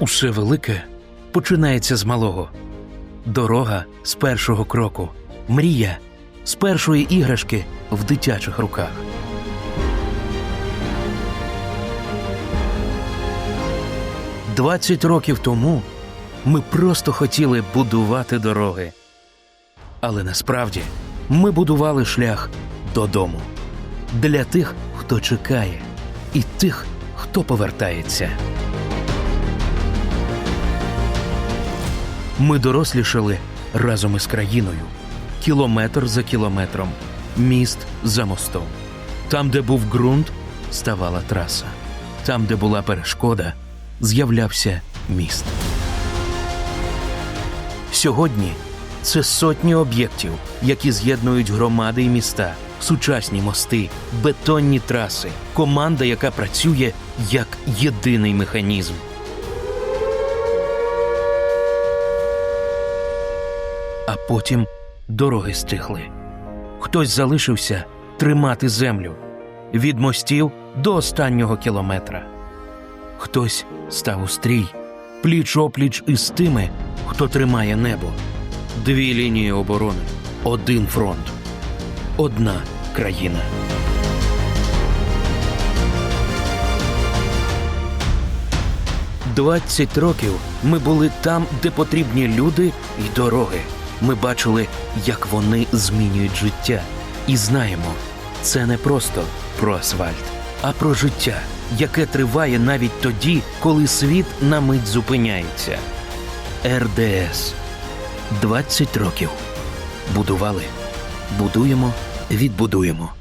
Усе велике починається з малого. Дорога з першого кроку, мрія з першої іграшки в дитячих руках. Двадцять років тому ми просто хотіли будувати дороги. Але насправді ми будували шлях додому для тих, хто чекає, і тих, хто повертається. Ми дорослішали разом із країною, кілометр за кілометром, міст за мостом. Там, де був ґрунт, ставала траса. Там, де була перешкода, з'являвся міст. Сьогодні це сотні об'єктів, які з'єднують громади і міста, сучасні мости, бетонні траси, команда, яка працює як єдиний механізм. А потім дороги стихли. Хтось залишився тримати землю від мостів до останнього кілометра. Хтось став у стрій, пліч опліч із тими, хто тримає небо. Дві лінії оборони, один фронт, одна країна. Двадцять років ми були там, де потрібні люди і дороги. Ми бачили, як вони змінюють життя, і знаємо, це не просто про асфальт, а про життя, яке триває навіть тоді, коли світ на мить зупиняється. РДС 20 років. Будували, будуємо, відбудуємо.